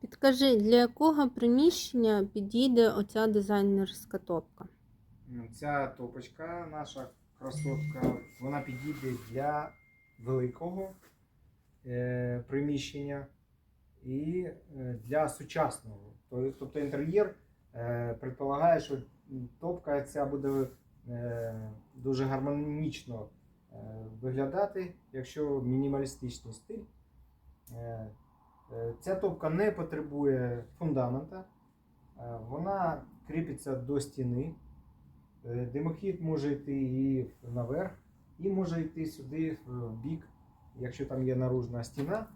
Підкажи, для якого приміщення підійде оця дизайнерська топка? Ця топочка, наша красотка, вона підійде для великого е, приміщення і е, для сучасного. Тобто інтер'єр е, предполагає, що топка ця буде е, дуже гармонічно е, виглядати, якщо мінімалістичний стиль. Е, Ця топка не потребує фундамента, е, вона кріпиться до стіни. Е, Димохід може йти і наверх, і може йти сюди в бік, якщо там є наружна стіна.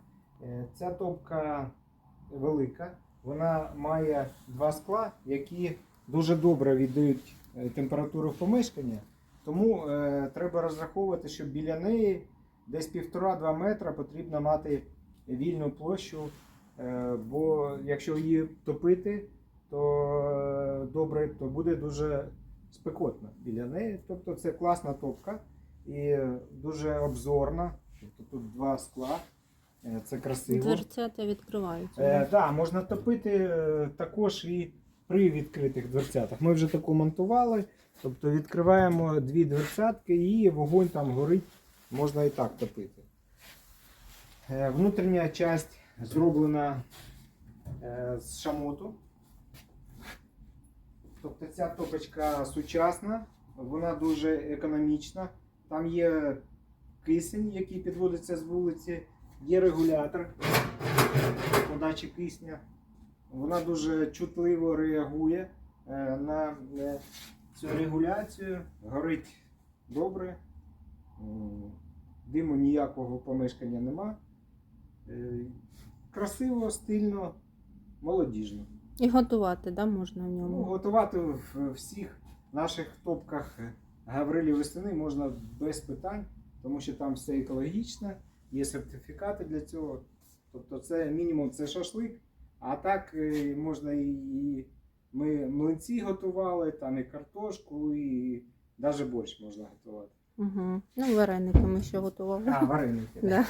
Е, Ця топка велика, вона має два скла, які дуже добре віддають е, температуру в помешкання. Тому е, треба розраховувати, що біля неї десь 1,5-2 метра потрібно мати вільну площу, е, бо якщо її топити, то е, добре, то буде дуже спекотно біля неї. Тобто це класна топка і дуже обзорна. Тобто тут два скла, е, це красиво. Дверцята відкриваються. Е, да, можна топити також і при відкритих дверцятах. Ми вже таку монтували. Тобто відкриваємо дві дверцятки і вогонь там горить, можна і так топити. Е, внутрішня часть зроблена е, з шамоту. Тобто ця топочка сучасна, вона дуже економічна. Там є кисень, який підводиться з вулиці, є регулятор подачі кисня. Вона дуже чутливо реагує е, на цю регуляцію. Горить добре. Диму ніякого помешкання нема. Е, Красиво, стильно, молодіжно. І готувати, да, можна в Ну, готувати в всіх наших топках Гаврилі весени можна без питань, тому що там все екологічно, є сертифікати для цього. Тобто це мінімум це шашлик, а так е, можна і, і ми млинці готували, там і картошку, і навіть борщ можна готувати. Угу. Ну, вареники ми ще готували. А, вареники. Да.